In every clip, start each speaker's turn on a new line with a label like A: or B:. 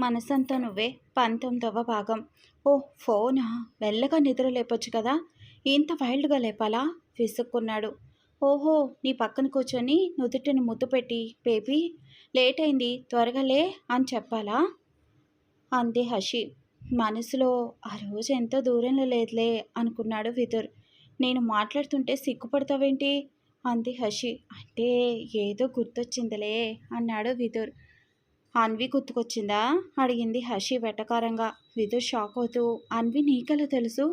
A: మనసంతా నువ్వే. పంతొమ్మిదవ భాగం. ఓ ఫోనా? మెల్లగా నిద్ర లేపొచ్చు కదా. ఇంత వైల్డ్గా లేపాలా? విసుక్కున్నాడు. ఓహో నీ పక్కన కూర్చొని నుదుటిని ముద్దు పెట్టి బేబీ లేట్ అయింది త్వరగా లే అని చెప్పాలా? అంది హషి. మనసులో ఆ రోజు ఎంతో దూరంలో లేదులే అనుకున్నాడు విదుర్. నేను మాట్లాడుతుంటే సిగ్గుపడతావేంటి? అంది హషి. అంటే ఏదో గుర్తొచ్చిందిలే అన్నాడు విదుర్. అన్వి గుర్తుకొచ్చిందా? అడిగింది హషి వెటకారంగా. విదుర్ షాక్ అవుతూ అన్వి నీకెలా తెలుసు?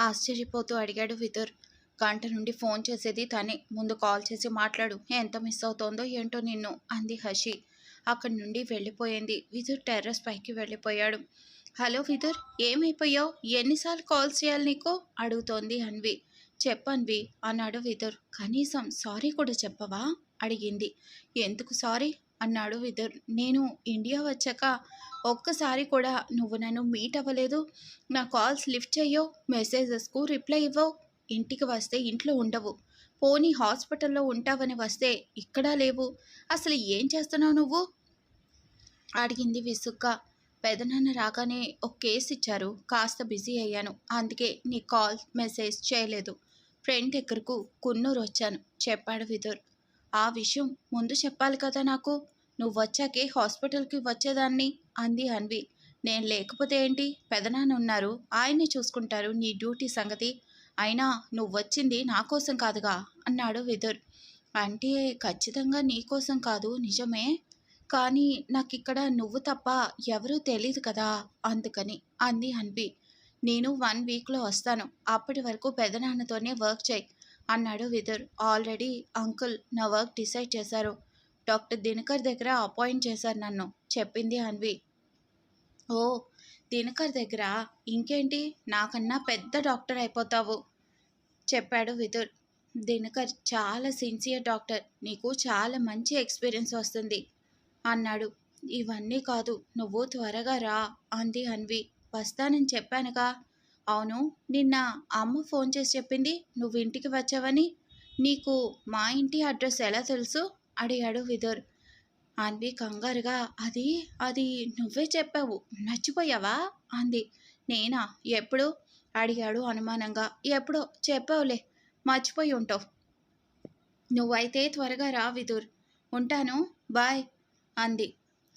A: ఆశ్చర్యపోతూ అడిగాడు విదుర్. గంట నుండి ఫోన్ చేసేది తనే. ముందు కాల్ చేసి మాట్లాడు. ఎంత మిస్ అవుతోందో ఏంటో నిన్ను అంది హషి అక్కడి నుండి వెళ్ళిపోయింది. విదుర్ టెర్రస్ పైకి వెళ్ళిపోయాడు. హలో విదుర్ ఏమైపోయావు? ఎన్నిసార్లు కాల్ చేయాలి నీకు? అడుగుతోంది అన్వి. చెప్పన్వి అన్నాడు విదుర్. కనీసం సారీ కూడా చెప్పవా? అడిగింది. ఎందుకు సారీ? అన్నాడు విదుర్. నేను ఇండియా వచ్చాక ఒక్కసారి కూడా నువ్వు నన్ను మీట్ అవ్వలేదు. నా కాల్స్ లిఫ్ట్ చెయ్యవు మెసేజెస్కు రిప్లై ఇవ్వవు ఇంటికి వస్తే ఇంట్లో ఉండవు. పోనీ హాస్పిటల్లో ఉంటావని వస్తే ఇక్కడా లేవు. అసలు ఏం చేస్తున్నావు నువ్వు? అడిగింది విసుగ్గా. పెదనాన్న రాగానే ఒక కేసు ఇచ్చారు. కాస్త బిజీ అయ్యాను. అందుకే నీ కాల్ మెసేజ్ చేయలేదు. ఫ్రెండ్ దగ్గరకు కున్నూరు వచ్చాను చెప్పాడు విదుర్. ఆ విషయం ముందు చెప్పాలి కదా నాకు. నువ్వు వచ్చాకే హాస్పిటల్కి వచ్చేదాన్ని అంది అన్వి. నేను లేకపోతే ఏంటి? పెదనాన్న ఉన్నారు ఆయన్ని చూసుకుంటారు నీ డ్యూటీ సంగతి. అయినా నువ్వు వచ్చింది నా కోసం కాదుగా అన్నాడు విదుర్. అంటే ఖచ్చితంగా నీ కోసం కాదు నిజమే. కానీ నాకు ఇక్కడ నువ్వు తప్ప ఎవరూ తెలియదు కదా అందుకని అంది అన్వి. నేను వన్ వీక్లో వస్తాను. అప్పటి వరకు పెదనాన్నతోనే వర్క్ చేయి. అన్నాడు విదుర్. ఆల్రెడీ అంకుల్ నా వర్క్ డిసైడ్ చేశారు. డాక్టర్ దినకర్ దగ్గర అపాయింట్ చేశారు నన్ను చెప్పింది అన్వి. ఓ దినకర్ దగ్గర ఇంకేంటి? నాకన్నా పెద్ద డాక్టర్ అయిపోతావు చెప్పాడు విదుర్. దినకర్ చాలా సిన్సియర్ డాక్టర్ నీకు చాలా మంచి ఎక్స్పీరియన్స్ వస్తుంది అన్నాడు. ఇవన్నీ కాదు నువ్వు త్వరగా రా అంది అన్వి. వస్తానని చెప్పానుగా అవును నిన్న అమ్మ ఫోన్ చేసి చెప్పింది నువ్వు ఇంటికి వచ్చావని? నీకు మా ఇంటి అడ్రస్ ఎలా తెలుసు? అడిగాడు విదుర్. అన్వి కంగారుగా అది అది నువ్వే చెప్పావు మర్చిపోయావా? అంది. నేనా? ఎప్పుడు? అడిగాడు అనుమానంగా. ఎప్పుడో చెప్పావులే మర్చిపోయి ఉంటావు. నువ్వైతే త్వరగా రా విదుర్ ఉంటాను బాయ్ అంది.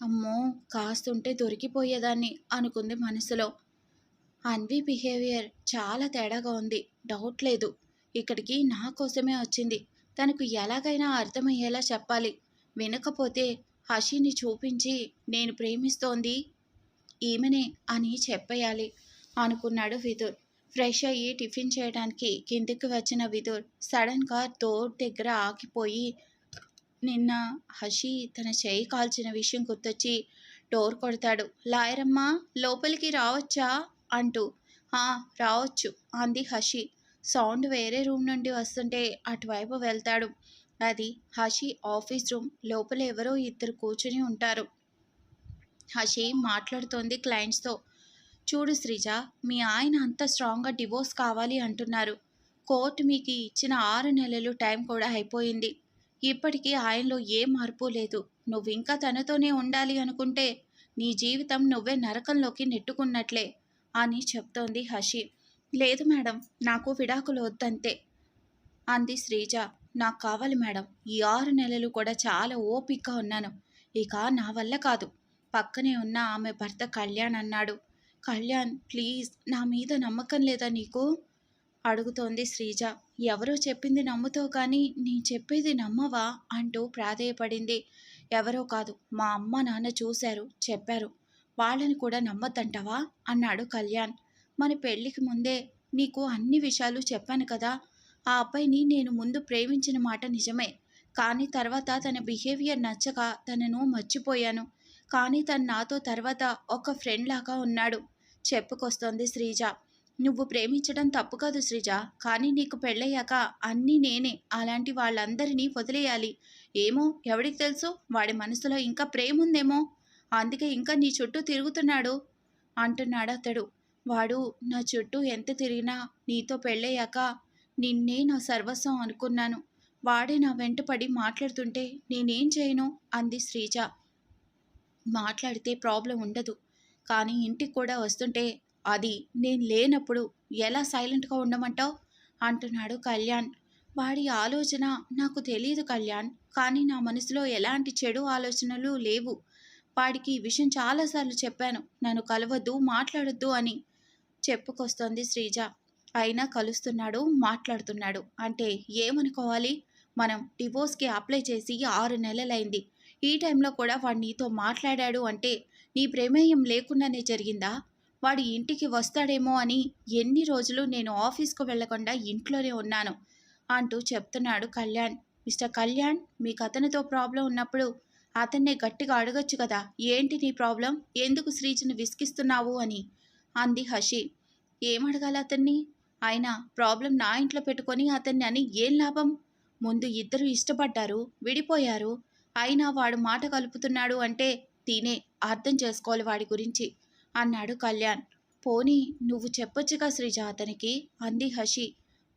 A: అమ్మో కాస్తుంటే దొరికిపోయేదాన్ని అనుకుంది మనసులో. అన్వి బిహేవియర్ చాలా తేడాగా ఉంది. డౌట్ లేదు. ఇక్కడికి నా కోసమే వచ్చింది. తనకు ఎలాగైనా అర్థమయ్యేలా చెప్పాలి. వినకపోతే హషిని చూపించి నేను ప్రేమిస్తోంది ఈమెనే అని చెప్పేయాలి అనుకున్నాడు విదుర్. ఫ్రెష్ అయ్యి టిఫిన్ చేయడానికి కిందికి వచ్చిన విదుర్ సడన్గా డోర్ దగ్గర ఆగిపోయి నిన్న హషి తన చేయి కాల్చిన విషయం గుర్తొచ్చి డోర్ కొడతాడు. లాయరమ్మా లోపలికి రావచ్చా? అంటూ. హా రావచ్చు అంది హషి. సౌండ్ వేరే రూమ్ నుండి వస్తుంటే అటువైపు వెళ్తాడు. అది హషి ఆఫీస్ రూమ్. లోపల ఎవరో ఇద్దరు కూర్చుని ఉంటారు. హషి మాట్లాడుతోంది క్లయింట్స్తో చూడు శ్రీజ మీ ఆయన అంత స్ట్రాంగ్గా డివోర్స్ కావాలి అంటున్నారు. కోర్టు మీకు ఇచ్చిన ఆరు నెలలు టైం కూడా అయిపోయింది. ఇప్పటికీ ఆయనలో ఏ మార్పు లేదు. నువ్వు ఇంకా తనతోనే ఉండాలి అనుకుంటే నీ జీవితం నువ్వే నరకంలోకి నెట్టుకున్నట్లే. అని చెప్తోంది హషి. లేదు మేడం నాకు విడాకులు వద్దంతే అంది శ్రీజ. నాకు కావాలి మేడం ఈ ఆరు నెలలు కూడా చాలా ఓపికగా ఉన్నాను. ఇక నా వల్ల కాదు. పక్కనే ఉన్న ఆమె భర్త కళ్యాణ్ అన్నాడు. కళ్యాణ్ ప్లీజ్ నా మీద నమ్మకం లేదా నీకు? అడుగుతోంది శ్రీజ. ఎవరో చెప్పింది నమ్ముతావు కానీ నీ చెప్పేది నమ్మవా? అంటూ ప్రాధేయపడింది. ఎవరో కాదు మా అమ్మ నాన్న చూశారు చెప్పారు. వాళ్ళని కూడా నమ్మొద్దంటావా? అన్నాడు కళ్యాణ్. మన పెళ్ళికి ముందే నీకు అన్ని విషయాలు చెప్పాను కదా. ఆ అబ్బాయిని నేను ముందు ప్రేమించిన మాట నిజమే. కానీ తర్వాత తన బిహేవియర్ నచ్చక తనను మర్చిపోయాను. కానీ తను నాతో తర్వాత ఒక ఫ్రెండ్ లాగా ఉన్నాడు. చెప్పుకొస్తోంది శ్రీజ. నువ్వు ప్రేమించడం తప్పు కాదు శ్రీజ. కానీ నీకు పెళ్ళయ్యాక అన్నీ నేనే. అలాంటి వాళ్ళందరినీ వదిలేయాలి. ఏమో ఎవడికి తెలుసు? వాడి మనసులో ఇంకా ప్రేమ ఉందేమో అందుకే ఇంకా నీ చుట్టూ తిరుగుతున్నాడు అంటున్నాడు అతడు. వాడు నా చుట్టూ ఎంత తిరిగినా నీతో పెళ్ళయ్యాక నిన్నే నా సర్వస్వం అనుకున్నాను. వాడే నా వెంట పడి మాట్లాడుతుంటే నేనేం చేయను? అంది శ్రీజ. మాట్లాడితే ప్రాబ్లం ఉండదు. కానీ ఇంటికి కూడా వస్తుంటే అది నేను లేనప్పుడు ఎలా సైలెంట్గా ఉండమంటావు? అంటున్నాడు కళ్యాణ్. వాడి ఆలోచన నాకు తెలియదు కళ్యాణ్. కానీ నా మనసులో ఎలాంటి చెడు ఆలోచనలు లేవు. వాడికి ఈ విషయం చాలాసార్లు చెప్పాను. నన్ను కలవద్దు మాట్లాడొద్దు అని చెప్పుకొస్తోంది శ్రీజ. అయినా కలుస్తున్నాడు మాట్లాడుతున్నాడు. అంటే ఏమనుకోవాలి? మనం డివోర్స్కి అప్లై చేసి ఆరు నెలలైంది. ఈ టైంలో కూడా వాడు నీతో మాట్లాడాడు అంటే నీ ప్రమేయం లేకుండానే జరిగిందా? వాడు ఇంటికి వస్తాడేమో అని ఎన్ని రోజులు నేను ఆఫీస్కు వెళ్ళకుండా ఇంట్లోనే ఉన్నాను అంటూ చెప్తున్నాడు కళ్యాణ్. మిస్టర్ కళ్యాణ్ మీకు అతనితో ప్రాబ్లం ఉన్నప్పుడు అతన్నే గట్టిగా అడగొచ్చు కదా. ఏంటి నీ ప్రాబ్లం? ఎందుకు శ్రీజను విసిగిస్తున్నావు అని? అంది హషి. ఏమడగాలి అతన్ని? అయినా ప్రాబ్లం నా ఇంట్లో పెట్టుకొని అతన్ని అని ఏం లాభం? ముందు ఇద్దరు ఇష్టపడ్డారు విడిపోయారు. అయినా వాడు మాట కలుపుతున్నాడు అంటే తినే అర్థం చేసుకోవాలి వాడి గురించి అన్నాడు కళ్యాణ్. పోనీ నువ్వు చెప్పొచ్చుగా శ్రీజ అతనికి? అంది హషి.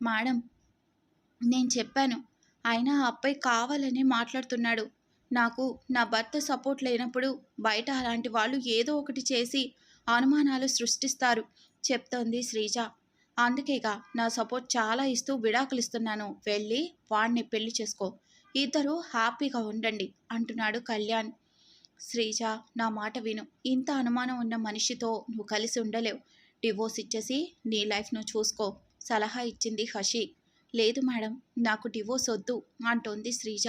A: మేడం నేను చెప్పాను. అయినా ఆ అబ్బాయి కావాలని మాట్లాడుతున్నాడు. నాకు నా భర్త సపోర్ట్ లేనప్పుడు బయట అలాంటి వాళ్ళు ఏదో ఒకటి చేసి అనుమానాలు సృష్టిస్తారు చెప్తోంది శ్రీజ. అందుకేగా నా సపోర్ట్ చాలా ఇస్తూ విడాకులు ఇస్తున్నాను. వెళ్ళి వాడిని పెళ్ళి చేసుకో. ఇద్దరు హ్యాపీగా ఉండండి అంటున్నాడు కళ్యాణ్. శ్రీజ నా మాట విను. ఇంత అనుమానం ఉన్న మనిషితో నువ్వు కలిసి ఉండలేవు. డివోర్స్ ఇచ్చేసి నీ లైఫ్ను చూసుకో. సలహా ఇచ్చింది హషి. లేదు మేడం నాకు డివోర్స్ వద్దు అంటోంది శ్రీజ.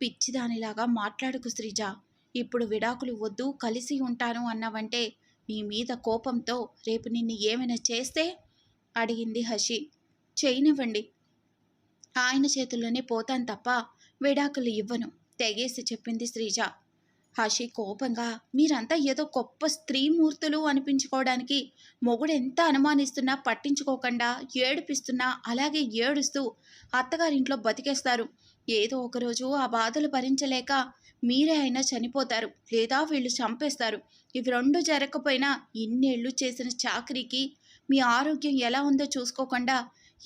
A: పిచ్చిదానిలాగా మాట్లాడుకు శ్రీజ. ఇప్పుడు విడాకులు వద్దు కలిసి ఉంటాను అన్నావంటే నీ మీద కోపంతో రేపు నిన్ను ఏమైనా చేస్తే? అడిగింది హషి. చేయనివ్వండి. ఆయన చేతుల్లోనే పోతాను తప్ప విడాకులు ఇవ్వను తెగేసి చెప్పింది శ్రీజ. హషి కోపంగా మీరంతా ఏదో గొప్ప స్త్రీమూర్తులు అనిపించుకోవడానికి మొగుడెంత అనుమానిస్తున్నా పట్టించుకోకుండా ఏడిపిస్తున్నా అలాగే ఏడుస్తూ అత్తగారింట్లో బతికేస్తారు. ఏదో ఒకరోజు ఆ బాధలు భరించలేక మీరే అయినా చనిపోతారు లేదా వీళ్ళు చంపేస్తారు. ఇవి రెండు జరగకపోయినా ఇన్నేళ్ళు చేసిన చాకరీకి మీ ఆరోగ్యం ఎలా ఉందో చూసుకోకుండా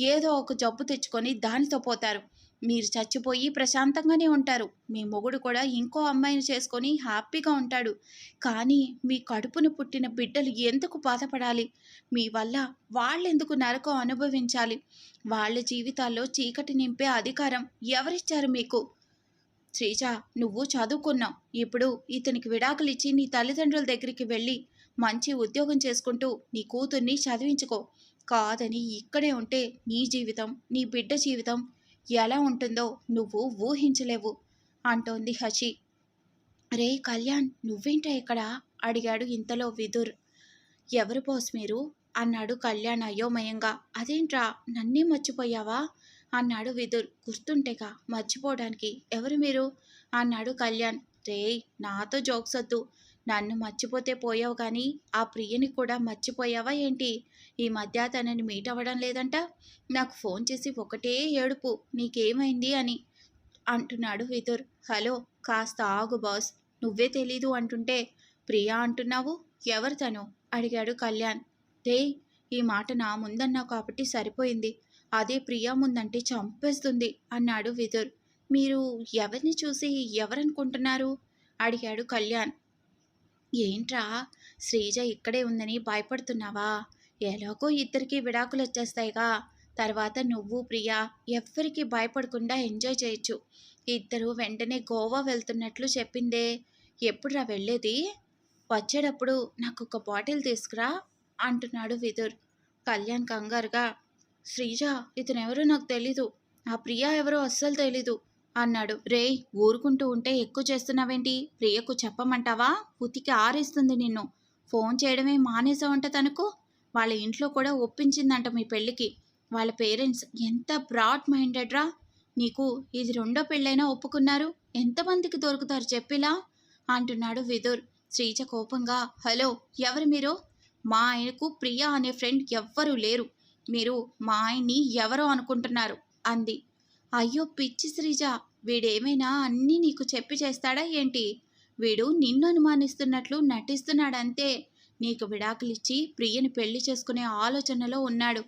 A: ఏదో ఒక జబ్బు తెచ్చుకొని దానితో పోతారు. మీరు చచ్చిపోయి ప్రశాంతంగానే ఉంటారు. మీ మొగుడు కూడా ఇంకో అమ్మాయిని చేసుకొని హ్యాపీగా ఉంటాడు. కానీ మీ కడుపును పుట్టిన బిడ్డలు ఎందుకు బాధపడాలి? మీ వల్ల వాళ్ళెందుకు నరకం అనుభవించాలి? వాళ్ళ జీవితాల్లో చీకటి నింపే అధికారం ఎవరిచ్చారు మీకు? శ్రీజ నువ్వు చదువుకున్నావు ఇప్పుడు ఇతనికి విడాకులు ఇచ్చి నీ తల్లిదండ్రుల దగ్గరికి వెళ్ళి మంచి ఉద్యోగం చేసుకుంటూ నీ కూతుర్ని చదివించుకో. కాదని ఇక్కడే ఉంటే నీ జీవితం నీ బిడ్డ జీవితం ఎలా ఉంటుందో నువ్వు ఊహించలేవు అంటోంది హషి. రే కళ్యాణ్ నువ్వేంటా ఇక్కడ? అడిగాడు ఇంతలో విదుర్. ఎవరు బాస్ మీరు? అన్నాడు కళ్యాణ్ అయోమయంగా. అదేంట్రా నన్నే మర్చిపోయావా? అన్నాడు విదుర్. గుర్తుంటేగా మర్చిపోవడానికి. ఎవరు మీరు? అన్నాడు కళ్యాణ్. రే నాతో జోక్స్ వద్దు. నన్ను మర్చిపోతే పోయావు కానీ ఆ ప్రియని కూడా మర్చిపోయావా ఏంటి? ఈ మధ్య తనని మీట్ అవ్వడం లేదంట? నాకు ఫోన్ చేసి ఒకటే ఏడుపు నీకేమైంది అని అంటున్నాడు విదుర్. హలో కాస్త ఆగు బాస్. నువ్వే తెలీదు అంటుంటే ప్రియా అంటున్నావు? ఎవరు తను? అడిగాడు కళ్యాణ్. రే ఈ మాట నా ముందన్నావు కాబట్టి సరిపోయింది. అదే ప్రియా ముందంటే చంపేస్తుంది అన్నాడు విదుర్. మీరు ఎవరిని చూసి ఎవరనుకుంటున్నారు? అడిగాడు కళ్యాణ్. ఏంట్రా శ్రీజ ఇక్కడే ఉందని భయపడుతున్నావా? ఎలాగో ఇద్దరికి విడాకులు వచ్చేస్తాయిగా తర్వాత నువ్వు ప్రియా ఎవ్వరికి భయపడకుండా ఎంజాయ్ చేయొచ్చు. ఇద్దరు వెంటనే గోవా వెళ్తున్నట్లు చెప్పిందే. ఎప్పుడురా వెళ్ళేది? వచ్చేటప్పుడు నాకు ఒక బాటిల్ తీసుకురా అంటున్నాడు విదుర్. కళ్యాణ్ కంగారుగా శ్రీజ ఇతనెవరో నాకు తెలీదు. ఆ ప్రియా ఎవరో అస్సలు తెలీదు. అన్నాడు. రేయ్ ఊరుకుంటూ ఉంటే ఎక్కువ చేస్తున్నావేంటి? ప్రియకు చెప్పమంటావా? ఉతికి ఆరేస్తుంది నిన్ను. ఫోన్ చేయడమే మానేసావంట తనకు? వాళ్ళ ఇంట్లో కూడా ఒప్పించిందంట మీ పెళ్ళికి. వాళ్ళ పేరెంట్స్ ఎంత బ్రాడ్ మైండెడ్ రా. నీకు ఇది రెండో పెళ్ళైనా ఒప్పుకున్నారు. ఎంతమందికి దొరుకుతారు చెప్పిలా? అంటున్నాడు విదుర్. శ్రీజ కోపంగా హలో ఎవరు మీరు? మా ఆయనకు ప్రియా అనే ఫ్రెండ్ ఎవ్వరూ లేరు. మీరు మా ఆయన్ని ఎవరో అనుకుంటున్నారు? అంది. అయ్యో పిచ్చి శ్రీజ వీడేమైనా అన్నీ నీకు చెప్పి చేస్తాడా ఏంటి? వీడు నిన్ను అనుమానిస్తున్నట్లు నటిస్తున్నాడంతే. నీకు విడాకులిచ్చి ప్రియని పెళ్ళి చేసుకునే ఆలోచనలో ఉన్నాడు.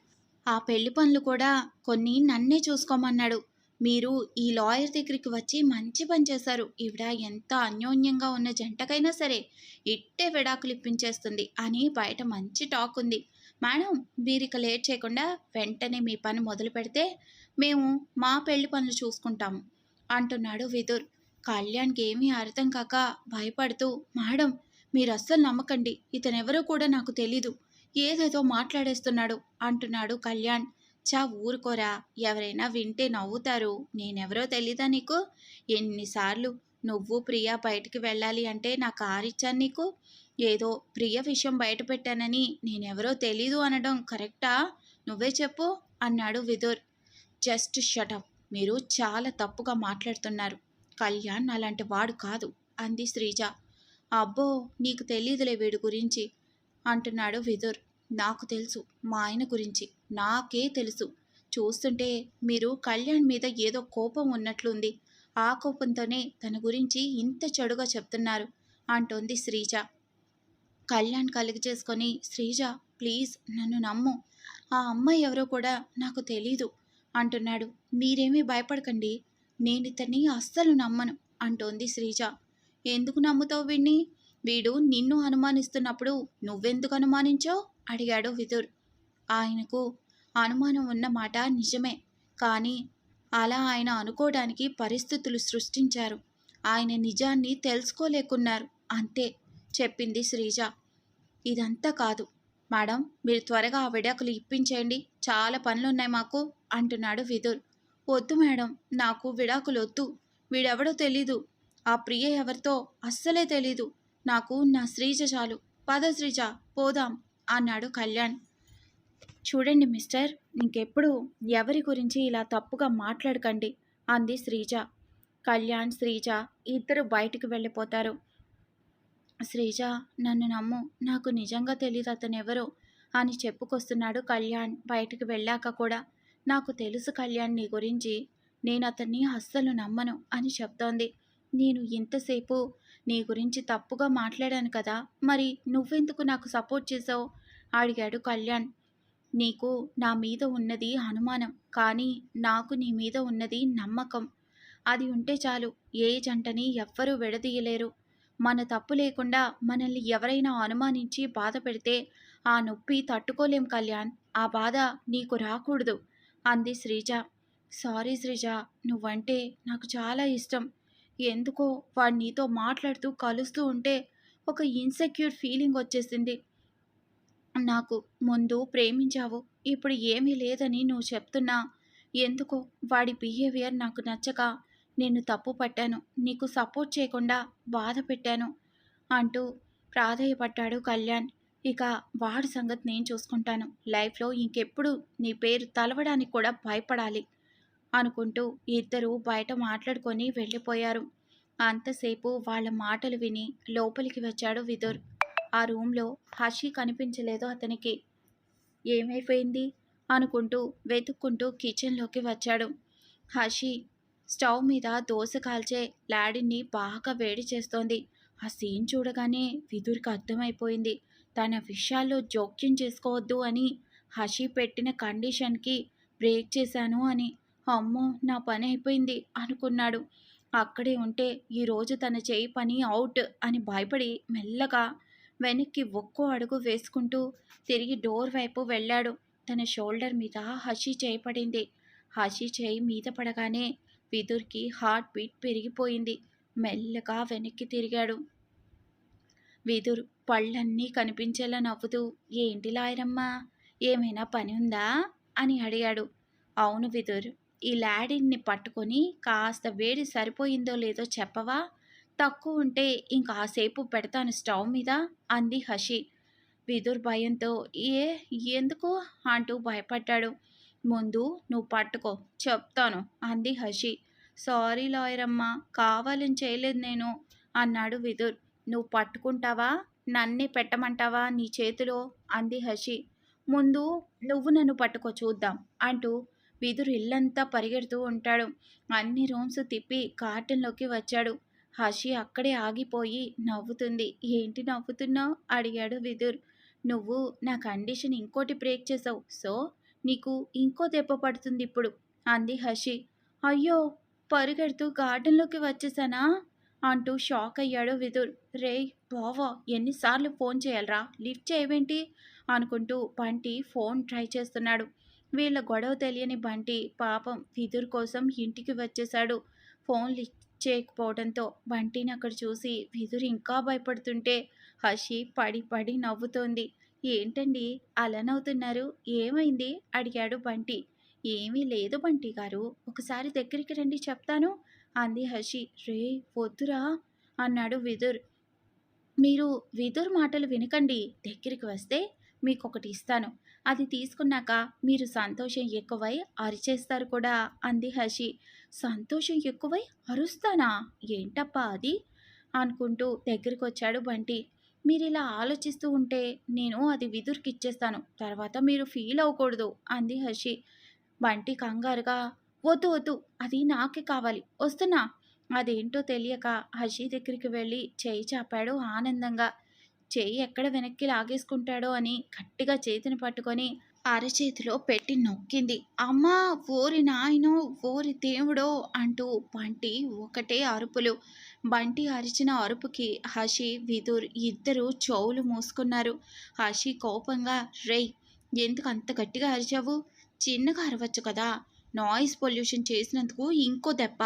A: ఆ పెళ్ళి పనులు కూడా కొన్ని నన్నే చూసుకోమన్నాడు. మీరు ఈ లాయర్ దగ్గరికి వచ్చి మంచి పని చేశారు. ఈవిడ ఎంత అన్యోన్యంగా ఉన్న జంటకైనా సరే ఇట్టే విడాకులు ఇప్పించేస్తుంది అని బయట మంచి టాక్ ఉంది. మేడం మీరు ఇక లేట్ చేయకుండా వెంటనే మీ పని మొదలు పెడితే మేము మా పెళ్ళి పనులు చూసుకుంటాము అంటున్నాడు విదుర్. కళ్యాణ్కి ఏమీ అర్థం కాక భయపడుతూ మేడం మీరు అస్సలు నమ్మకండి ఇతనెవరో కూడా నాకు తెలీదు. ఏదేదో మాట్లాడేస్తున్నాడు అంటున్నాడు కళ్యాణ్. చా ఊరుకోరా ఎవరైనా వింటే నవ్వుతారు. నేనెవరో తెలీదా నీకు? ఎన్నిసార్లు నువ్వు ప్రియా బయటికి వెళ్ళాలి అంటే నా కారు ఇచ్చాను నీకు? ఏదో ప్రియ విషయం బయట పెట్టానని నేనెవరో తెలీదు అనడం కరెక్టా? నువ్వే చెప్పు అన్నాడు విదుర్. Just shut up. మీరు చాలా తప్పుగా మాట్లాడుతున్నారు. కళ్యాణ్ అలాంటి వాడు కాదు అంది శ్రీజ. అబ్బో నీకు తెలీదులే వీడి గురించి అంటున్నాడు విదుర్. నాకు తెలుసు మా ఆయన గురించి. నాకే తెలుసు. చూస్తుంటే మీరు కళ్యాణ్ మీద ఏదో కోపం ఉన్నట్లుంది. ఆ కోపంతోనే తన గురించి ఇంత చెడుగా చెప్తున్నారు అంటోంది శ్రీజ. కళ్యాణ్ కలిగి చేసుకొని శ్రీజ ప్లీజ్ నన్ను నమ్ము. ఆ అమ్మాయి ఎవరో కూడా నాకు తెలీదు. అంటున్నాడు. మీరేమీ భయపడకండి. నేను ఇతన్ని అస్సలు నమ్మను అంటోంది శ్రీజ. ఎందుకు నమ్ముతావు వీణ్ణి? వీడు నిన్ను అనుమానిస్తున్నప్పుడు నువ్వెందుకు అనుమానించావు? అడిగాడు విదుర్. ఆయనకు అనుమానం ఉన్న మాట నిజమే. కానీ అలా ఆయన అనుకోవడానికి పరిస్థితులు సృష్టించారు. ఆయన నిజాన్ని తెలుసుకోలేకున్నారు. అంతే చెప్పింది శ్రీజ. ఇదంతా కాదు. మేడం మీరు త్వరగా ఆ విడాకులు ఇప్పించేయండి. చాలా పనులున్నాయి మాకు అంటున్నాడు విదుర్. వద్దు మేడం నాకు విడాకులు వద్దు వీడెవడో తెలీదు. ఆ ప్రియ ఎవరితో అస్సలే తెలీదు. నాకు నా శ్రీజ చాలు. పద శ్రీజ పోదాం అన్నాడు కళ్యాణ్. చూడండి మిస్టర్ ఇంకెప్పుడు ఎవరి గురించి ఇలా తప్పుగా మాట్లాడకండి అంది శ్రీజ. కళ్యాణ్ శ్రీజ ఇద్దరు బయటికి వెళ్ళిపోతారు. శ్రీజ నన్ను నమ్ము. నాకు నిజంగా తెలియదు అతను ఎవరో అని చెప్పుకొస్తున్నాడు కళ్యాణ్ బయటికి వెళ్ళాక కూడా. నాకు తెలుసు కళ్యాణ్ నీ గురించి. నేను అతన్ని అస్సలు నమ్మను అని చెప్తోంది. నేను ఇంతసేపు నీ గురించి తప్పుగా మాట్లాడాను కదా. మరి నువ్వెందుకు నాకు సపోర్ట్ చేసావు అడిగాడు కళ్యాణ్. నీకు నా మీద ఉన్నది అనుమానం కానీ నాకు నీ మీద ఉన్నది నమ్మకం. అది ఉంటే చాలు. ఏ జంటని ఎవ్వరూ విడదీయలేరు. మన తప్పు లేకుండా మనల్ని ఎవరైనా అనుమానించి బాధ పెడితే ఆ నొప్పి తట్టుకోలేం కళ్యాణ్. ఆ బాధ నీకు రాకూడదు అంది శ్రీజ. సారీ శ్రీజ నువ్వంటే నాకు చాలా ఇష్టం. ఎందుకో వాడు నీతో మాట్లాడుతూ కలుస్తూ ఉంటే ఒక ఇన్సెక్యూర్ ఫీలింగ్ వచ్చేసింది. నాకు ముందు ప్రేమించావు ఇప్పుడు ఏమీ లేదని నువ్వు చెప్తున్నా. ఎందుకో వాడి బిహేవియర్ నాకు నచ్చక నేను తప్పు పట్టాను. నీకు సపోర్ట్ చేయకుండా బాధ పెట్టాను అంటూ ప్రాధేయపడ్డాడు కళ్యాణ్. ఇక వాడి సంగతి నేను చూసుకుంటాను. లైఫ్లో ఇంకెప్పుడు నీ పేరు తలవడానికి కూడా భయపడాలి అనుకుంటూ ఇద్దరూ బయట మాట్లాడుకొని వెళ్ళిపోయారు. అంతసేపు వాళ్ళ మాటలు విని లోపలికి వచ్చాడు విదుర్. ఆ రూమ్లో హషి కనిపించలేదు అతనికి. ఏమైపోయింది? అనుకుంటూ వెతుక్కుంటూ కిచెన్లోకి వచ్చాడు. హషి స్టవ్ మీద దోశ కాల్చే లాడిని బాగా వేడి చేస్తోంది. ఆ సీన్ చూడగానే విదురికి అర్థమైపోయింది. తన విషయాల్లో జోక్యం చేసుకోవద్దు అని హషి పెట్టిన కండిషన్కి బ్రేక్ చేశాను అని. అమ్మో నా పని అయిపోయింది అనుకున్నాడు. అక్కడే ఉంటే ఈరోజు తన చేయి పని అవుట్ అని భయపడి మెల్లగా వెనక్కి ఒక్కో అడుగు వేసుకుంటూ తిరిగి డోర్ వైపు వెళ్ళాడు. తన షోల్డర్ మీద హషి చేయి పడింది. హషి చేయి మీద పడగానే విదుర్కి హార్ట్ బీట్ పెరిగిపోయింది. మెల్లగా వెనక్కి తిరిగాడు. విదుర్ పళ్ళన్నీ కనిపించేలా నవ్వుతూ ఏంటి లాయరమ్మా? ఏమైనా పని ఉందా? అని అడిగాడు. అవును విదుర్ ఈ లాడిన్ని పట్టుకొని కాస్త వేడి సరిపోయిందో లేదో చెప్పవా? తక్కువ ఉంటే ఇంకాసేపు పెడతాను స్టవ్ మీద అంది హషి. విదుర్ భయంతో ఏ ఎందుకు? అంటూ భయపడ్డాడు. ముందు నువ్వు పట్టుకో చెప్తాను అంది హషి. సారీ లాయరమ్మా కావాలని చేయలేదు నేను అన్నాడు విదుర్. నువ్వు పట్టుకుంటావా? నన్నే పెట్టమంటావా నీ చేతిలో? అంది హషి. ముందు నువ్వు నన్ను పట్టుకో చూద్దాం అంటూ విదురు ఇల్లంతా పరిగెడుతూ ఉంటాడు. అన్ని రూమ్స్ తిప్పి కార్టన్లోకి వచ్చాడు. హషి అక్కడే ఆగిపోయి నవ్వుతుంది. ఏంటి నవ్వుతున్నావు? అడిగాడు విదుర్. నువ్వు నా కండిషన్ ఇంకోటి బ్రేక్ చేసావు సో నీకు ఇంకో దెబ్బ పడుతుంది ఇప్పుడు అంది హషి. అయ్యో పరిగెడుతూ గార్డెన్లోకి వచ్చేసానా? అంటూ షాక్ అయ్యాడు విదుర్. రే బావా ఎన్నిసార్లు ఫోన్ చేయాలరా? లిఫ్ట్ చేయవేంటి? అనుకుంటూ బంటి ఫోన్ ట్రై చేస్తున్నాడు. వీళ్ళ గొడవ తెలియని బంటి పాపం విదుర్ కోసం ఇంటికి వచ్చేశాడు. ఫోన్ లిఫ్ట్ చేయకపోవడంతో బంటిని అక్కడ చూసి విదురు ఇంకా భయపడుతుంటే హషి పడి పడి నవ్వుతోంది. ఏంటండి? అలా నవ్వుతున్నారు. ఏమైంది? అడిగాడు బంటి. ఏమీ లేదు బంటి గారు. ఒకసారి దగ్గరికి రండి చెప్తాను. అంది హషి రే వద్దురా అన్నాడు విదుర్. మీరు విదుర్ మాటలు వినకండి. దగ్గరికి వస్తే మీకు ఒకటి ఇస్తాను. అది తీసుకున్నాక మీరు సంతోషం ఎక్కువై అరిచేస్తారు కూడా అంది హషి సంతోషం ఎక్కువై అరుస్తానా? ఏంటప్పా అది? అనుకుంటూ దగ్గరికి వచ్చాడు బంటి. మీరు ఇలా ఆలోచిస్తూ ఉంటే నేను అది విదుర్కి ఇచ్చేస్తాను తర్వాత మీరు ఫీల్ అవ్వకూడదు అంది హషి బంటి కంగారుగా వద్దు వద్దు అది నాకే కావాలి వస్తున్నా. అదేంటో తెలియక హషి దగ్గరికి వెళ్ళి చేయి చాపాడు ఆనందంగా. చేయి ఎక్కడ వెనక్కి లాగేసుకుంటాడో అని గట్టిగా చేతిని పట్టుకొని అరచేతిలో పెట్టి నొక్కింది. అమ్మా ఓరి నాయనో ఓరి దేవుడో అంటూ బంటి ఒకటే అరుపులు. బంటి అరిచిన అరుపుకి హషి విదుర్ ఇద్దరు చెవులు మూసుకున్నారు. హషి కోపంగా రేయ్ ఎందుకు అంత గట్టిగా అరిచావు? చిన్నగా అరవచ్చు కదా. నాయిస్ పొల్యూషన్ చేసినందుకు ఇంకో దెబ్బ.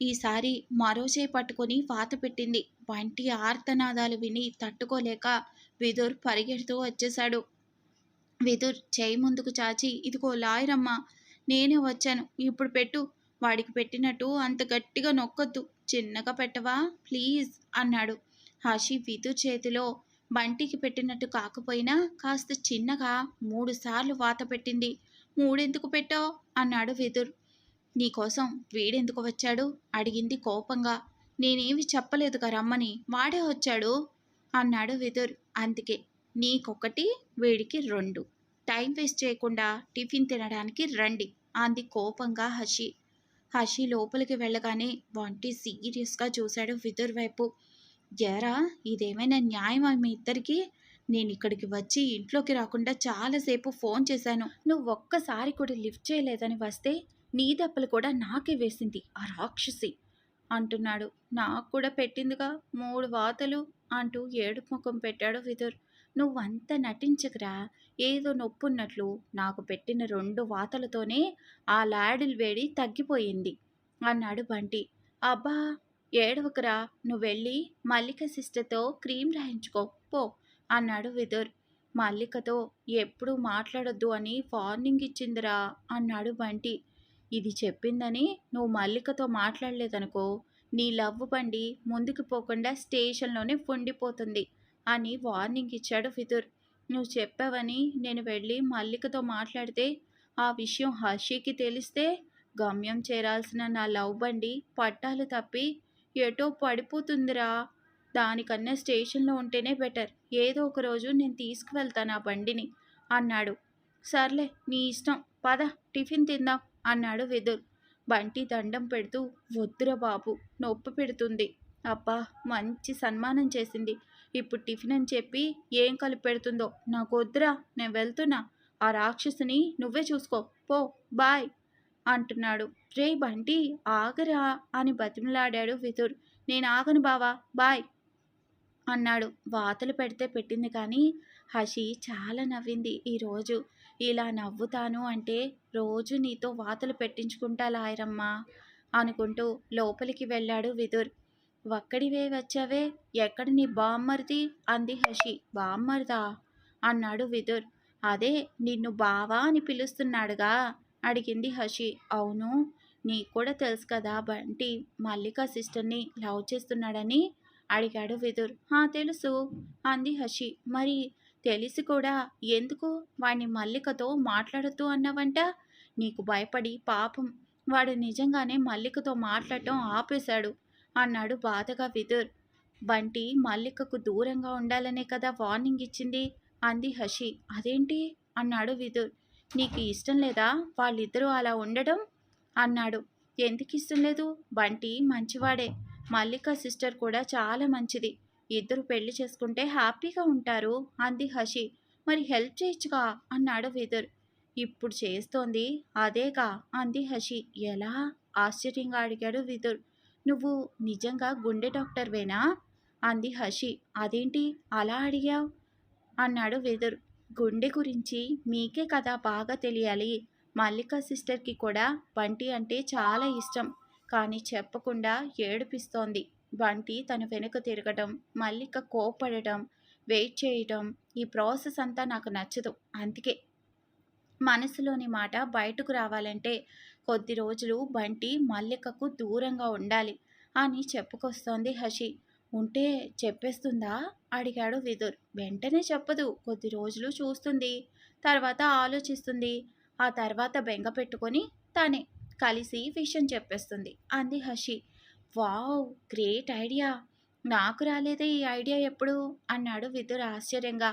A: ఈసారి మరో చేయి పట్టుకొని వాత పెట్టింది. వంటి ఆర్తనాదాలు విని తట్టుకోలేక విదుర్ పరిగెడుతూ వచ్చేశాడు. విదుర్ చేయి ముందుకు చాచి. ఇదిగో లాయరమ్మా నేనే వచ్చాను. ఇప్పుడు పెట్టు. వాడికి పెట్టినట్టు అంత గట్టిగా నొక్కొద్దు. చిన్నగా పెట్టవా? ప్లీజ్ అన్నాడు. హషి విధు చేతిలో బంటికి పెట్టినట్టు కాకపోయినా కాస్త చిన్నగా మూడుసార్లు వాత పెట్టింది. మూడెందుకు పెట్టావు? అన్నాడు విదుర్. నీకోసం వీడెందుకు వచ్చాడు? అడిగింది కోపంగా. నేనేమి చెప్పలేదుగా రమ్మని. వాడే వచ్చాడు? అన్నాడు విదుర్. అందుకే నీకొకటి వీడికి రెండు. టైం వేస్ట్ చేయకుండా టిఫిన్ తినడానికి రండి అంది కోపంగా హషి హషి లోపలికి వెళ్ళగానే వంటి సీరియస్గా చూశాడు విదుర్ వైపు. ఎరా ఇదేమైనా న్యాయమా మీ ఇద్దరికి? నేను ఇక్కడికి వచ్చి ఇంట్లోకి రాకుండా చాలాసేపు ఫోన్ చేశాను. నువ్వు ఒక్కసారి కూడా లిఫ్ట్ చేయలేదని వస్తే నీ దెబ్బలు కూడా నాకే వేసింది ఆ రాక్షసి అంటున్నాడు. నాకు కూడా పెట్టిందిగా మూడు వాతలు అంటూ ఏడు ముఖం పెట్టాడు విదుర్. నువ్వంత నటించకరా. ఏదో నొప్పున్నట్లు నాకు పెట్టిన రెండు వాతలతోనే ఆ లాడిల్ వేడి తగ్గిపోయింది అన్నాడు బంటి. అబ్బా ఏడవకరా. నువ్వు వెళ్ళి మల్లిక సిస్టర్తో క్రీమ్ రాయించుకో. పో అన్నాడు విదుర్. మల్లికతో ఎప్పుడు మాట్లాడొద్దు అని వార్నింగ్ ఇచ్చిందిరా అన్నాడు బంటి. ఇది చెప్పిందని నువ్వు మల్లికతో మాట్లాడలేదనుకో. నీ లవ్ బండి ముందుకు పోకుండా స్టేషన్లోనే పొండిపోతుంది అని వార్నింగ్ ఇచ్చాడు విదుర్ నువ్వు చెప్పావని నేను వెళ్ళి మల్లికతో మాట్లాడితే ఆ విషయం హర్షికి తెలిస్తే గమ్యం చేరాల్సిన నా లవ్ బండి పట్టాలు తప్పి ఎటో పడిపోతుందిరా. దానికన్నా స్టేషన్లో ఉంటేనే బెటర్. ఏదో ఒక రోజు నేను తీసుకువెళ్తాను ఆ బండిని అన్నాడు. సర్లే నీ ఇష్టం. పద టిఫిన్ తిందాం అన్నాడు విదుర్. బంటి దండం పెడుతూ వద్దురా బాబు నొప్పి పెడుతుంది. అబ్బా మంచి సన్మానం చేసింది. ఇప్పుడు టిఫిన్ అని చెప్పి ఏం కలిపి పెడుతుందో నాకు వద్దురా నేను వెళ్తున్నా. ఆ రాక్షసుని నువ్వే చూసుకో. పో బాయ్ అంటున్నాడు. రే బంటి ఆగరా అని బతిమలాడాడు విధుర్ నేను ఆగను బావా బాయ్ అన్నాడు. వాతలు పెడితే పెట్టింది కానీ హషి చాలా నవ్వింది. ఈరోజు ఇలా నవ్వుతాను అంటే రోజు నీతో వాతలు పెట్టించుకుంటా లాయరమ్మా అనుకుంటూ లోపలికి వెళ్ళాడు విదుర్. ఒక్కడివే వచ్చావే ఎక్కడ నీ బామ్మరిది? అంది హషి. బామ్మరిదా? అన్నాడు విదుర్. అదే నిన్ను బావా అని పిలుస్తున్నాడుగా? అడిగింది హషి. అవును నీకు కూడా తెలుసు కదా బంటి మల్లిక సిస్టర్ని లవ్ చేస్తున్నాడని? అడిగాడు విదుర్. హా తెలుసు అంది హషి. మరి తెలిసి కూడా. ఎందుకు? వాడిని మల్లికతో మాట్లాడుతూ అన్నావంట? నీకు భయపడి పాపం. వాడు నిజంగానే మల్లికతో మాట్లాడటం ఆపేశాడు. అన్నాడు బాధగా విదుర్. బంటి మల్లికకు దూరంగా ఉండాలనే కదా వార్నింగ్ ఇచ్చింది? అంది హషి. అదేంటి? అన్నాడు విదుర్. నీకు ఇష్టం లేదా? వాళ్ళిద్దరూ అలా ఉండడం? అన్నాడు. ఎందుకు ఇష్టం లేదు? బంటి మంచివాడే. మల్లిక సిస్టర్ కూడా చాలా మంచిది. ఇద్దరు పెళ్ళి చేసుకుంటే హ్యాపీగా ఉంటారు? అంది హషి. మరి హెల్ప్ చేయొచ్చుగా అన్నాడు విదుర్. ఇప్పుడు చేస్తోంది అదేగా అంది హషి. ఎలా? ఆశ్చర్యంగా అడిగాడు విదుర్. నువ్వు నిజంగా గుండె డాక్టర్వేనా అంది హషి అదేంటి అలా అడిగావు? అన్నాడు విదుర్. గుండె గురించి మీకే కదా బాగా తెలియాలి. మల్లిక సిస్టర్కి కూడా బంటి అంటే చాలా ఇష్టం. కానీ చెప్పకుండా ఏడిపిస్తోంది. బంటి తన వెనుక తిరగడం మల్లిక కోపడటం వెయిట్ చేయటం ఈ ప్రాసెస్ అంతా నాకు నచ్చదు. అందుకే. మనసులోని మాట బయటకు రావాలంటే కొద్ది రోజులు బంటి మల్లికకు దూరంగా ఉండాలి అని చెప్పుకొస్తోంది హషి. ఉంటే చెప్పేస్తుందా? అడిగాడు విదుర్. వెంటనే చెప్పదు. కొద్ది రోజులు చూస్తుంది. తర్వాత ఆలోచిస్తుంది. ఆ తర్వాత బెంగ పెట్టుకొని తనే కలిసి విషయం చెప్పేస్తుంది అంది హషి. వావ్! Great idea! నాకు రాలేదే ఈ ఐడియా ఎప్పుడు? అన్నాడు విదుర్ ఆశ్చర్యంగా.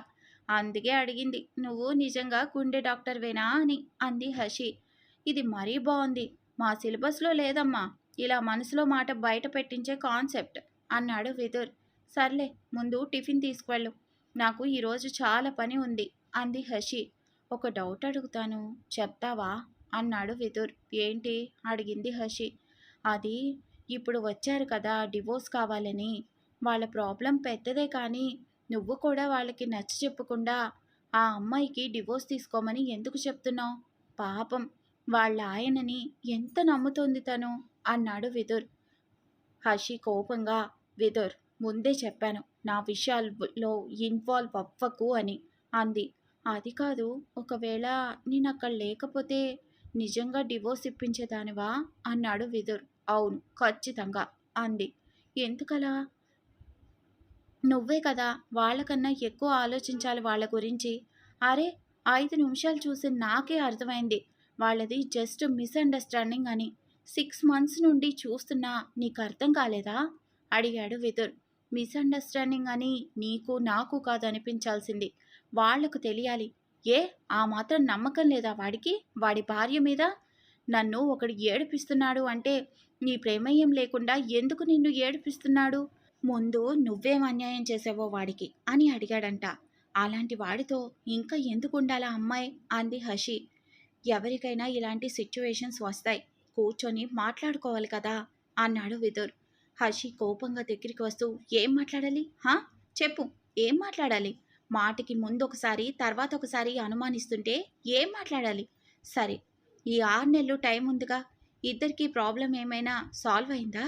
A: అందుకే అడిగింది. నువ్వు నిజంగా గుండె డాక్టర్వేనా అని అంది హషి. ఇది మరీ బాగుంది మా సిలబస్లో లేదమ్మా. ఇలా మనసులో మాట బయట పెట్టించే కాన్సెప్ట్ అన్నాడు విదుర్. సర్లే ముందు టిఫిన్ తీసుకువెళ్ళు. నాకు ఈరోజు చాలా పని ఉంది అంది హషి. ఒక డౌట్ అడుగుతాను చెప్తావా? అన్నాడు విదుర్. ఏంటి? అడిగింది హషి. అది ఇప్పుడు వచ్చారు కదా డివోర్స్ కావాలని. వాళ్ళ ప్రాబ్లం పెద్దదే కానీ నువ్వు కూడా వాళ్ళకి నచ్చ చెప్పకుండా ఆ అమ్మాయికి డివోర్స్ తీసుకోమని ఎందుకు చెప్తున్నావు? పాపం. వాళ్ళ ఆయనని ఎంత నమ్ముతోంది తను? అన్నాడు విదుర్. హషి కోపంగా విదుర్ ముందే చెప్పాను నా విషయాల్లో ఇన్వాల్వ్ అవ్వకు అని అంది. అది కాదు ఒకవేళ నేను అక్కడ లేకపోతే నిజంగా డివోర్స్ ఇప్పించేదానివా? అన్నాడు విదుర్. అవును ఖచ్చితంగా అంది. ఎందుకలా? నువ్వే కదా వాళ్ళకన్నా ఎక్కువ ఆలోచించాలి వాళ్ళ గురించి. అరే ఐదు నిమిషాలు చూసి నాకే అర్థమైంది. వాళ్ళది జస్ట్ మిస్అండర్స్టాండింగ్ అని. సిక్స్ మంత్స్ నుండి చూస్తున్నా నీకు అర్థం కాలేదా? అడిగాడు విదుర్. మిస్అండర్స్టాండింగ్ అని నీకు నాకు కాదు అనిపించాల్సింది. వాళ్ళకు తెలియాలి. ఏ? ఆ మాత్రం నమ్మకం లేదా వాడికి? వాడి భార్య మీద? నన్ను ఒకడు ఏడిపిస్తున్నాడు అంటే నీ ప్రేమయ్యం లేకుండా ఎందుకు నిన్ను ఏడిపిస్తున్నాడు? ముందు నువ్వేం అన్యాయం చేసావో వాడికి అని అడిగాడంట. అలాంటి వాడితో ఇంకా ఎందుకు ఉండాలా అమ్మాయి? అంది హషి. ఎవరికైనా ఇలాంటి సిచ్యువేషన్స్ వస్తాయి. కూర్చొని మాట్లాడుకోవాలి కదా? అన్నాడు విదుర్. హర్షి కోపంగా దగ్గరికి వస్తూ ఏం మాట్లాడాలి? హా? చెప్పు ఏం మాట్లాడాలి? మాటకి ముందు ఒకసారి తర్వాత ఒకసారి అనుమానిస్తుంటే ఏం మాట్లాడాలి? సరే ఈ ఆరు నెలలు టైం ఉందిగా. ఇద్దరికి ప్రాబ్లం ఏమైనా సాల్వ్ అయిందా?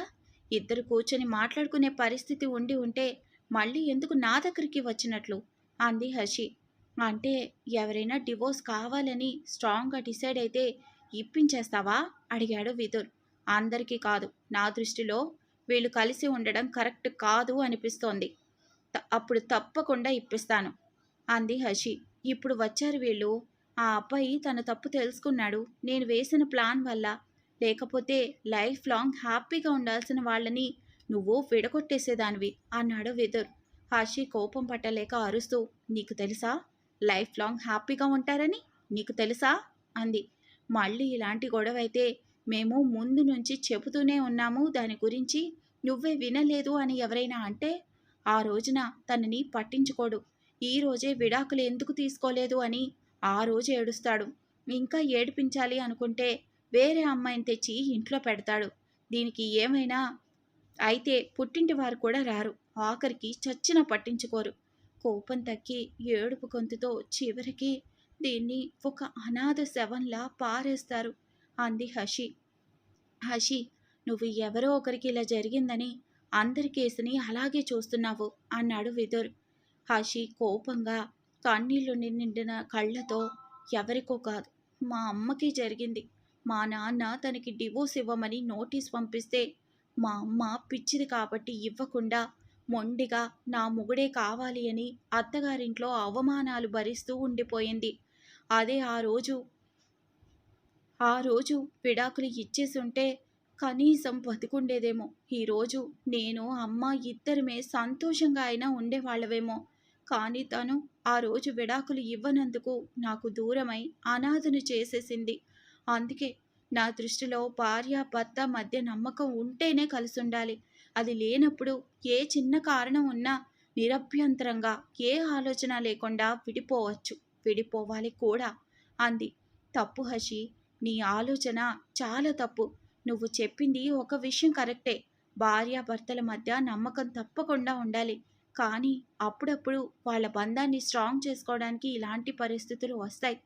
A: ఇద్దరు కూర్చొని మాట్లాడుకునే పరిస్థితి ఉండి ఉంటే మళ్ళీ ఎందుకు నా దగ్గరికి వచ్చినట్లు? అంది హర్షి. అంటే ఎవరైనా డివోర్స్ కావాలని స్ట్రాంగ్గా డిసైడ్ అయితే ఇప్పించేస్తావా? అడిగాడు విదుర్. అందరికీ కాదు. నా దృష్టిలో వీళ్ళు కలిసి ఉండడం కరెక్ట్ కాదు అనిపిస్తోంది. అప్పుడు తప్పకుండా ఇప్పిస్తాను అంది హషి. ఇప్పుడు వచ్చారు వీళ్ళు. ఆ అబ్బాయి తన తప్పు తెలుసుకున్నాడు. నేను వేసిన ప్లాన్ వల్ల. లేకపోతే లైఫ్ లాంగ్ హ్యాపీగా ఉండాల్సిన వాళ్ళని నువ్వు విడగొట్టేసేదానివి అన్నాడు విదుర్. హర్షి కోపం పట్టలేక అరుస్తూ నీకు తెలుసా? లైఫ్ లాంగ్ హ్యాపీగా ఉంటారని నీకు తెలుసా? అంది. మళ్ళీ ఇలాంటి గొడవ అయితే మేము ముందు నుంచి చెబుతూనే ఉన్నాము. దాని గురించి నువ్వే వినలేదు అని ఎవరైనా అంటే ఆ రోజున తనని పట్టించుకోడు. ఈ రోజే విడాకులు ఎందుకు తీసుకోలేదు అని ఆ రోజు ఏడుస్తాడు. ఇంకా ఏడిపించాలి అనుకుంటే వేరే అమ్మాయిని తెచ్చి ఇంట్లో పెడతాడు. దీనికి ఏమైనా అయితే పుట్టింటి వారు కూడా రారు. ఆఖరికి చచ్చిన పట్టించుకోరు. కోపం తక్కి ఏడుపు గొంతుతో చివరికి దీన్ని ఒక అనాథ శవంలా పారేస్తారు. అంది హషి. హషి నువ్వు ఎవరో ఒకరికి ఇలా జరిగిందని అందరి కేసుని అలాగే చూస్తున్నావు అన్నాడు విదుర్. హషి కోపంగా కన్నీళ్ళు నిండిన కళ్ళతో ఎవరికో కాదు మా అమ్మకి జరిగింది. మా నాన్న తనకి డివోర్స్ ఇవ్వమని నోటీస్ పంపిస్తే మా అమ్మ పిచ్చిది కాబట్టి ఇవ్వకుండా మొండిగా నా మొగుడే కావాలి అని అత్తగారింట్లో అవమానాలు భరిస్తూ ఉండిపోయింది. అదే ఆ రోజు ఆ రోజు విడాకులు ఇచ్చేసుంటే కనీసం బతికుండేదేమో. ఈరోజు నేను అమ్మ ఇద్దరమే సంతోషంగా అయినా ఉండేవాళ్ళవేమో. కానీ తను ఆ రోజు విడాకులు ఇవ్వనందుకు నాకు దూరమై అనాథను చేసేసింది. అందుకే నా దృష్టిలో భార్య భర్త మధ్య నమ్మకం ఉంటేనే కలిసి ఉండాలి అది లేనప్పుడు ఏ చిన్న కారణం ఉన్నా నిరభ్యంతరంగా ఏ ఆలోచన లేకుండా విడిపోవచ్చు. విడిపోవాలి కూడా అంది. తప్పు హషి నీ ఆలోచన చాలా తప్పు. నువ్వు చెప్పింది ఒక విషయం కరెక్టే. భార్యాభర్తల మధ్య నమ్మకం తప్పకుండా ఉండాలి. కానీ అప్పుడప్పుడు వాళ్ళ బంధాన్ని స్ట్రాంగ్ చేసుకోవడానికి ఇలాంటి పరిస్థితులు వస్తాయి.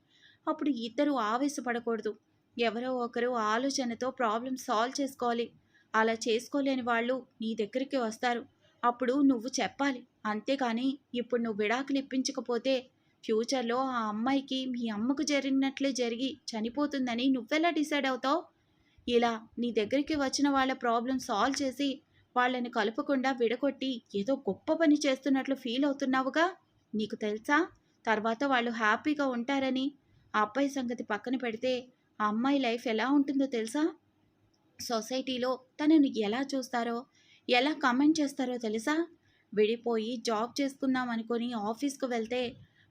A: అప్పుడు ఇద్దరు ఆవేశపడకూడదు. ఎవరో ఒకరు ఆలోచనతో ప్రాబ్లం సాల్వ్ చేసుకోవాలి. అలా చేసుకోలేని వాళ్ళు నీ దగ్గరికి వస్తారు. అప్పుడు నువ్వు చెప్పాలి. అంతేకాని ఇప్పుడు నువ్వు విడాకులు ఇప్పించకపోతే ఫ్యూచర్లో ఆ అమ్మాయికి మీ అమ్మకు జరిగినట్లే జరిగి చనిపోతుందని నువ్వెలా డిసైడ్ అవుతావు? ఇలా నీ దగ్గరికి వచ్చిన వాళ్ళ ప్రాబ్లం సాల్వ్ చేసి వాళ్ళని కలపకుండా విడగొట్టి ఏదో గొప్ప పని చేస్తున్నట్లు ఫీల్ అవుతున్నావుగా? నీకు తెలుసా? తర్వాత వాళ్ళు హ్యాపీగా ఉంటారని ఆ అబ్బాయి సంగతి పక్కన పెడితే ఆ అమ్మాయి లైఫ్ ఎలా ఉంటుందో తెలుసా? సొసైటీలో తనను ఎలా చూస్తారో ఎలా కమెంట్ చేస్తారో తెలుసా? విడిపోయి జాబ్ చేసుకుందాం అనుకొని ఆఫీస్కు వెళ్తే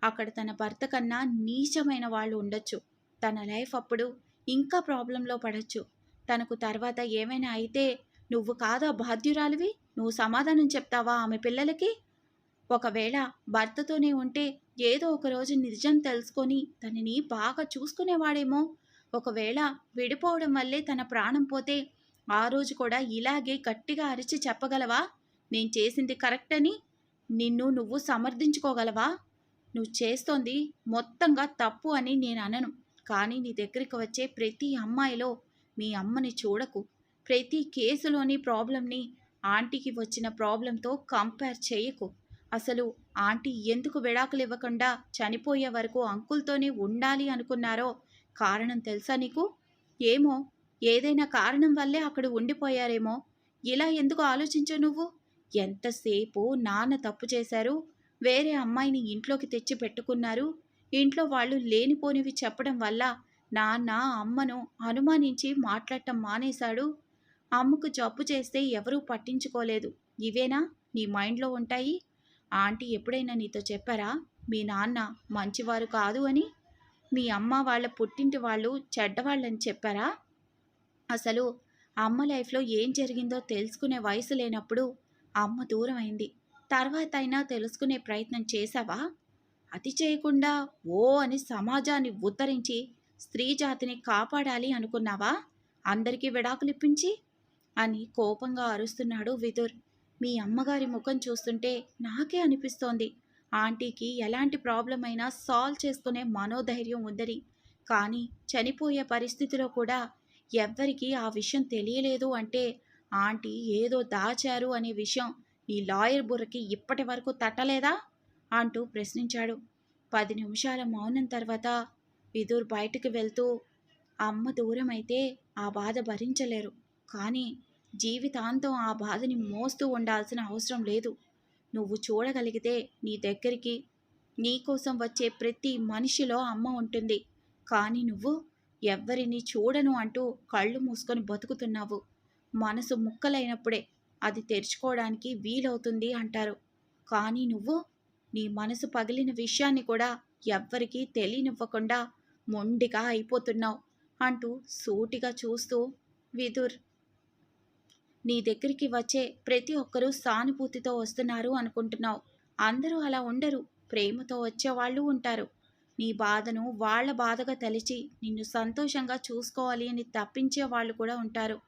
A: అక్కడ తన భర్త కన్నా నీచమైన వాళ్ళు ఉండొచ్చు. తన లైఫ్ అప్పుడు ఇంకా ప్రాబ్లంలో పడచ్చు. తనకు తర్వాత ఏమైనా అయితే నువ్వు కాదా బాధ్యురాలివి? నువ్వు సమాధానం చెప్తావా ఆమె పిల్లలకి? ఒకవేళ భర్తతోనే ఉంటే ఏదో ఒక రోజు నిజం తెలుసుకొని తనని బాగా చూసుకునేవాడేమో ఒకవేళ విడిపోవడం వల్లే తన ప్రాణం పోతే ఆ రోజు కూడా ఇలాగే గట్టిగా అరిచి చెప్పగలవా? నేను చేసింది కరెక్ట్ అని? నిన్ను నువ్వు సమర్థించుకోగలవా? నువ్వు చేస్తోంది మొత్తంగా తప్పు అని నేను అనను. కానీ నీ దగ్గరికి వచ్చే ప్రతి అమ్మాయిలో మీ అమ్మని చూడకు. ప్రతి కేసులోని ప్రాబ్లంని ఆంటీకి వచ్చిన ప్రాబ్లంతో కంపేర్ చేయకు. అసలు ఆంటీ ఎందుకు విడాకులు ఇవ్వకుండా చనిపోయే వరకు అంకుల్తోనే ఉండాలి అనుకున్నారో కారణం తెలుసా నీకు? ఏమో? ఏదైనా కారణం వల్లే అక్కడ ఉండిపోయారేమో? ఇలా ఎందుకు ఆలోచించావు నువ్వు? ఎంతసేపు నాన్న తప్పు చేశారు? వేరే అమ్మాయిని ఇంట్లోకి తెచ్చి పెట్టుకున్నారు? ఇంట్లో వాళ్ళు లేనిపోనివి చెప్పడం వల్ల నాన్న అమ్మను అనుమానించి మాట్లాడటం మానేశాడు? అమ్మకు జబ్బు చేస్తే ఎవరూ పట్టించుకోలేదు. ఇవేనా? నీ మైండ్లో ఉంటాయి? ఆంటీ ఎప్పుడైనా నీతో చెప్పారా? మీ నాన్న మంచివారు కాదు అని? మీ అమ్మ వాళ్ళ పుట్టింటి వాళ్ళు చెడ్డవాళ్ళని చెప్పారా? అసలు అమ్మ లైఫ్లో ఏం జరిగిందో తెలుసుకునే వయసు లేనప్పుడు అమ్మ దూరం అయింది. తర్వాత అయినా తెలుసుకునే ప్రయత్నం చేశావా? అతి చేయకుండా ఓ అని సమాజాన్ని ఉద్ధరించి స్త్రీ జాతిని కాపాడాలి అనుకున్నావా? అందరికీ విడాకులు ఇప్పించి? అని కోపంగా అరుస్తున్నాడు విదుర్. మీ అమ్మగారి ముఖం చూస్తుంటే నాకే అనిపిస్తోంది. ఆంటీకి ఎలాంటి ప్రాబ్లం అయినా సాల్వ్ చేసుకునే మనోధైర్యం ఉందని కానీ చనిపోయే పరిస్థితిలో కూడా ఎవ్వరికీ ఆ విషయం తెలియలేదు అంటే ఆంటీ ఏదో దాచారు అనే విషయం నీ లాయర్ బుర్రకి ఇప్పటి వరకు తట్టలేదా? అంటూ ప్రశ్నించాడు. పది నిమిషాల మౌనం తర్వాత విదూర్ బయటకు వెళ్తూ అమ్మ దూరం అయితే ఆ బాధ భరించలేరు. కానీ జీవితాంతం ఆ బాధని మోస్తూ ఉండాల్సిన అవసరం లేదు. నువ్వు చూడగలిగితే నీ దగ్గరికి నీకోసం వచ్చే ప్రతి మనిషిలో అమ్మ ఉంటుంది. కానీ నువ్వు ఎవ్వరిని చూడను అంటూ కళ్ళు మూసుకొని బతుకుతున్నావు. మనసు ముక్కలైనప్పుడే అది తెరుచుకోవడానికి వీలవుతుంది అంటారు. కానీ నువ్వు నీ మనసు పగిలిన విషయాన్ని కూడా ఎవ్వరికీ తెలియనివ్వకుండా మొండిగా అయిపోతున్నావు అంటూ సూటిగా చూస్తూ విదుర్ నీ దగ్గరికి వచ్చే ప్రతి ఒక్కరూ సానుభూతితో వస్తున్నారు అనుకుంటున్నావు. అందరూ అలా ఉండరు. ప్రేమతో వచ్చేవాళ్ళు ఉంటారు. నీ బాధను వాళ్ళ బాధగా తలిచి నిన్ను సంతోషంగా చూసుకోవాలి అని తప్పించే వాళ్ళు కూడా ఉంటారు.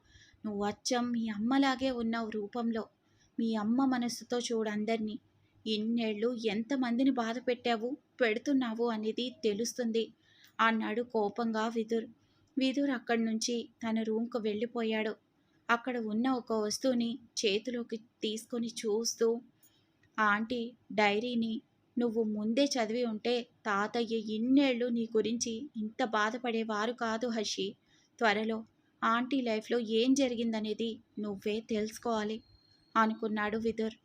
A: నువ్వు అచ్చం మీ అమ్మలాగే ఉన్నావు రూపంలో. మీ అమ్మ మనస్సుతో చూడందరినీ ఇన్నేళ్ళు ఎంతమందిని బాధ పెట్టావు పెడుతున్నావు అనేది తెలుస్తుంది. అన్నాడు కోపంగా విదుర్. విదుర్ అక్కడి నుంచి తన రూమ్కు వెళ్ళిపోయాడు. అక్కడ ఉన్న ఒక వస్తువుని చేతిలోకి తీసుకొని చూస్తూ ఆంటీ డైరీని నువ్వు ముందే చదివి ఉంటే తాతయ్య ఇన్నేళ్ళు నీ గురించి ఇంత బాధపడేవారు కాదు హషి త్వరలో ఆంటీ లైఫ్లో ఏం జరిగిందనేది నువ్వే తెలుసుకోవాలి అనుకున్నాడు విదుర్.